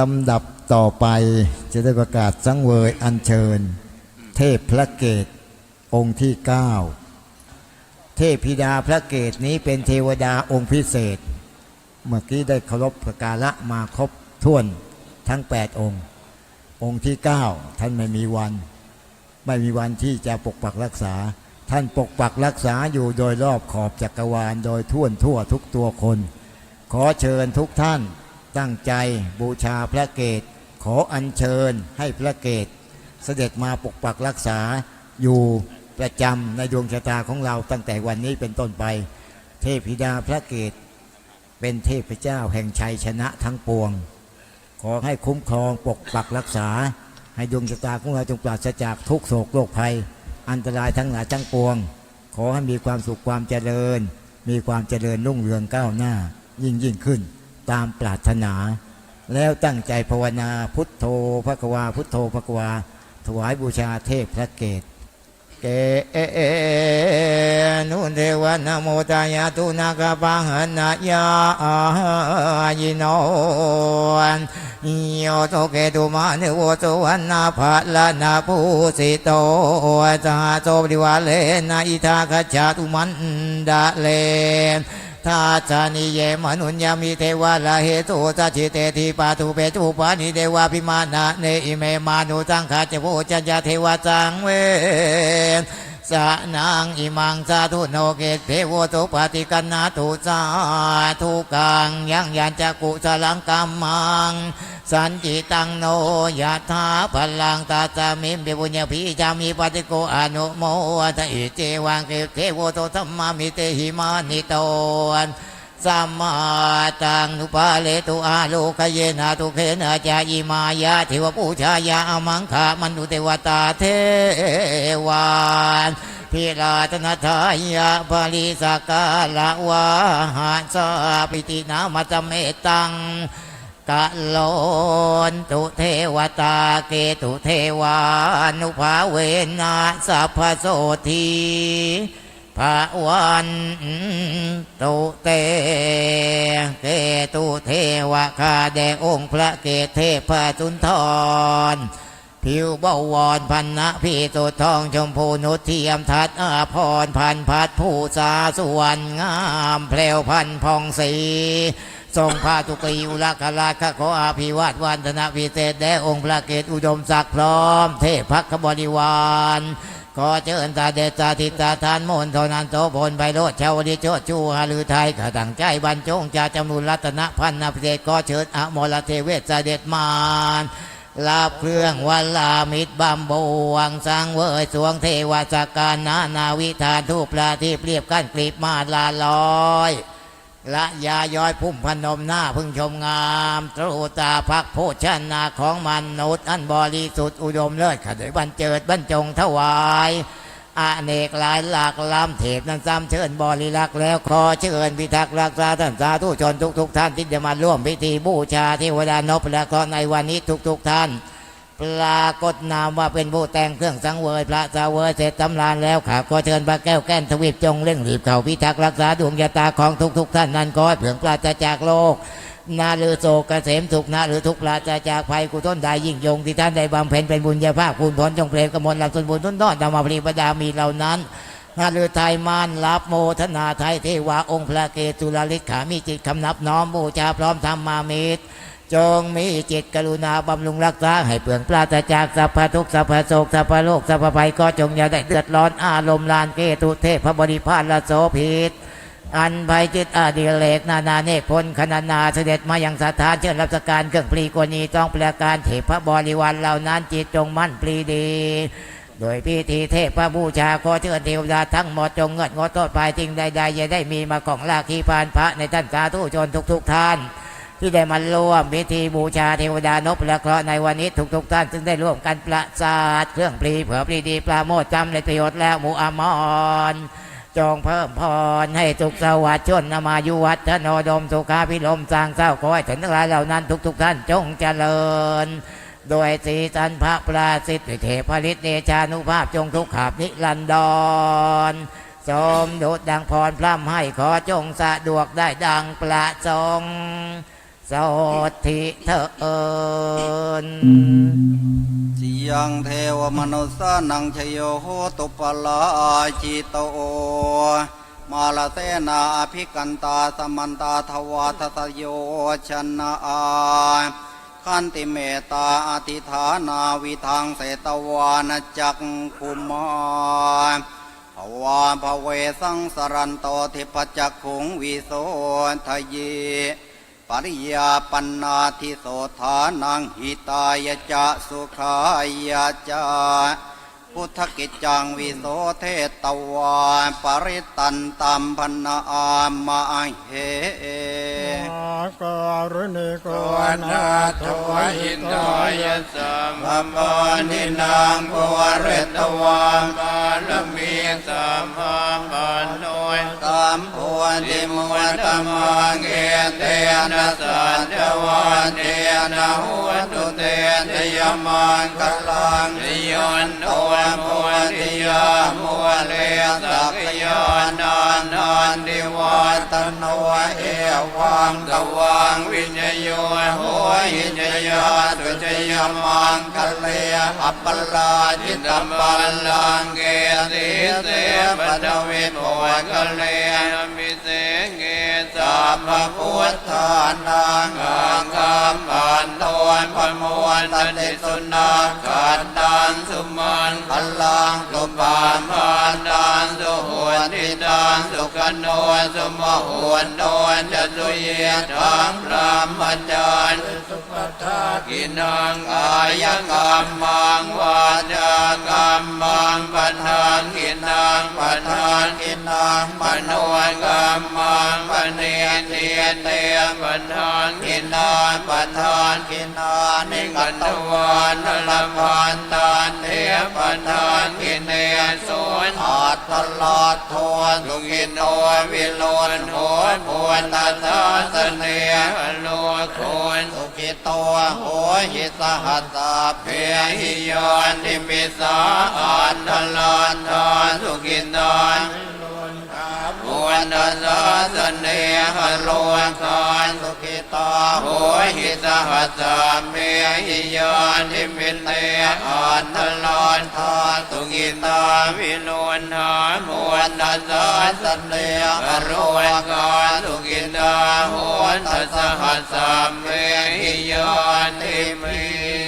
ลำดับต่อไปจะได้ประกาศสังเวยอัญเชิญ เทพพระเกตองค์ที่ 9 เทพพิดาพระเกตนี้เป็นเทวดาองค์พิเศษ เมื่อกี้ได้เคารพประการะมาครบถ้วนทั้ง 8 องค์ องค์ที่ 9 ท่านไม่มีวัน ไม่มีวันที่จะปกปักรักษา ท่านปกปักรักษาอยู่โดยรอบขอบจักรวาล โดยท่วทั่วทุกตัวคน ขอเชิญทุกท่าน ตั้งใจบูชาพระเกตขออัญเชิญให้พระเกตเสด็จมาปกปักรักษาอยู่ประจำในดวงชะตาของเราตั้งแต่วันนี้เป็นต้นไป เทพธิดาพระเกตเป็นเทพเจ้าแห่งชัยชนะทั้งปวง ขอให้คุ้มครองปกปักรักษา ให้ดวงชะตาของเราจงปราศจากทุกโศกโรคภัย อันตรายทั้งหลายทั้งปวง ขอให้มีความสุขความเจริญ มีความเจริญรุ่งเรืองก้าวหน้ายิ่งยิ่งขึ้น ตามปรารถนา แล้วตั้งใจภาวนาพุทโธพระกวาพุทโธพระกวา ถวายบูชาเทพพระเกตเกเอนุเทวนะโมตายาตุนาคาปังหนายายิโนโยโตเกตุมาเนวโตวันนาภะละนาภูสิโตจาโตปริวาเลนะอิทาคจาตุมันดาเล ทาจานิเยมนุญญามิเทวาลาเหตุสัจจิเตทิปาทุเปจุปานิเทวาพิมานะเนอิเมมานุจังขาเจโวจัญญาเทวาจังเว สะนางอิมังสาธุโนเกตเทโวตุปฏิกันนาตุสาทุกังยังยันจักุสลังกัมมังสันจิตังโนยะธาพลังตาจามิมเบบุญญาภิจามิปฏิโกอนุโมทอิเจวังเกตเทวโตธรรมามิเตหิมานิโตน สัมมาตังนุปาเลตุอาโลกเยนะตุเคนะจายิมายาเทวปูชายาอมังคามนุเทวตาเทวานพิลาตนาทายาภาลิสกาละวาหาสาปิตินามัจเมตังกะโลนตุเทวตาเกตุเทวานุภาเวนะสัพพโสที ภาวันตุเตเกตุเทวคาแดองค์พระเกตเทพจุนทร ผิวเบาวรพันนะพี่ตัวทองชมพูนุเทียมทัดอาพรพันพัดผู้สาสวรรณงามเพลวพันพองสีทรงพาตุกรีอุลกลาคะขออาภิวาทวันธนาพิเศษแด่องค์พระเกตอุดมศักดิ์พร้อม เทพพักบริวาร ขอเชิญตาเดชตาทิตาทานมนทนันโตพลไปโลดชาวดิโชจูฮาลือไทยข้าตั้งใจบรรจงจาจำนุนรัตนพันนาพิเศษก็เชิญอมรเทเวศเด็จมารลาบเครื่องวัลลามิตรบัมบวงสังเวยสวงเทวสการนานาวิธานทูปลาที่เปรียบกันกลีบมาลาลอย ละยาย้อยพุ่มพนมหน้าพึ่งชมงามตรูตาพักโภชนาของมันุษย์อันบริสุทธิ์อุดมเลิศขดยบรรเจิดบรรจงถวายอเนกหลายหลากลำเทพนั้นซ้ำเชิญบริลักษ์แล้วขอเชิญพิทักษ์รักษาท่านสาธุชนทุก ๆ ท่านที่จะมาร่วมพิธีบูชาเทวดานพและก็ในวันนี้ทุก ๆ ท่าน ปรากฏนามว่าเป็นผู้แต่งเครื่องสังเวยพระสาเวยเสร็จตำรานแล้วข้าก็เชิญพระแก้วแก้นทวีปจงเร่งรีบเข้าพิทักษ์รักษาดวงชะตาของทุกๆท่านนั้นก็เผื่อปราศจากโลก นาลือโศกเกษมสุขนาหรือทุกปราศจากภัยกุต้นใดยิ่งยงที่ท่านได้บำเพ็ญเป็นบุญญาภาคคุณผลจงเพลงกมลหลับส่วนบุญต้นนอดธรรมปริปดามีเหล่านั้นนาลือไทยมานรับโมทนาไทยเทวาองค์พระเกตุลาลิขามีจิตคำนับน้อมบูชาพร้อมธรรมามิตร จงมีจิตกรุณาบำรุงรักษา ให้เปลืองปราศจากสัพพทุกสัพพโศกสัพพโลกสัพพภัยก็จงอย่าได้เดือดร้อนอารมณ์ลานเกตุเทพบริพาละโสพิษอันภัยจิตอดีเลกนานาเนกพลคณนาเสด็จมาอยังสถานเชิญรับสการเครื่องปรีกวนีต้องประการเทพบริวารเหล่านั้นจิตจงมั่นปรีดี โดยพิธีเทพบูชาขอเชิญเทวดาทั้งหมดจงเงิดงดโทษภายจริงใดๆอย่าได้มีมาของลาคีพานพระในท่านสาธุชนทุกๆท่าน ที่ได้มาร่วมพิธีบูชาเทวดานพและเคราะห์ในวันนี้ทุกๆท่านซึ่งได้ร่วมกันประสาทเครื่องปรีเผื่อปรีดีปราโมทจำในประโยชน์แล้วหมูอามอนจงเพิ่มพรให้สุขสวัสดิ์ชนนมายุวัฒโนดมสุขาพิลมสร้างเศร้าขอให้ถึงทั้งหลายเหล่านั้นทุกๆท่านจงเจริญ โดยสีสันพระปราสิทธิเทพฤทธิเดชานุภาพจงทุกขาบนิรันดรสมดุจดังพรพร่ำให้ขอจงสะดวกได้ดังประสงค์ โสธิเถินสิยังเทวมนุสสานังชโยโหตุปลาจิตโตมาลเสนาอภิกันตาสมันตาทวาทสโยชนะอาขันติเมตตาอธิฐานาวิทังเสตวานจักคุมาภวาภเวสังสรันโตทิพจักขุงวิโสทะเย ปริยาปันนาทิโสธานังหิตายจะสุขายาจะพุทธกิจจังวิโสเทตวาปริตันตัมพันนาอามาเหการณิโกนาโทอินทายสัมพมานินางปวเรตวาบารมีสัมมา วนติมวตมังเอเตนะสัจวันเตนะหัวตุเตนยมังกลังนิยนโนตัวมมัวติติยามัวเลสักยานานนานดิวัตโนเอวังตวังวิญญโยโหหิญญาตุจยมังคะเลอัปปลาจิตมปัลลังเกติเสปดวิโมคะเลมิเสเก สัสัมมภพุทธานังอังคามปันตวนพมวนตติสุนาขันตังสุมันพลังสุปานพานตังสุหวนทิตังสุขโนสุมหวนโนจะสุเยทังพระมจารย์กินังอายกัมมังวาจากั นังมโนกัมมังปเนเทียเตปัฏฐานกินังปัฏฐานกินานิกันตวานลพันตานเทปัฏฐานกินเนสวนอาตลอดทวนสุกินโนวิโลนโหนพวนตาทาสเนโลโคนสุกิโตโหหิสหัสสะเพหิยอนทิมิสาอันทลานทานสุกินทาน นตาทาสเนหโลกานสุกิตาโหหิสหัสสะเพหิยอนทิมิเตอันทลานทาสุกิตาวิโนหามวนตาทาสเนหโลกานสุกิตาโหนตาสหัสสะเพหิยอนทิมิ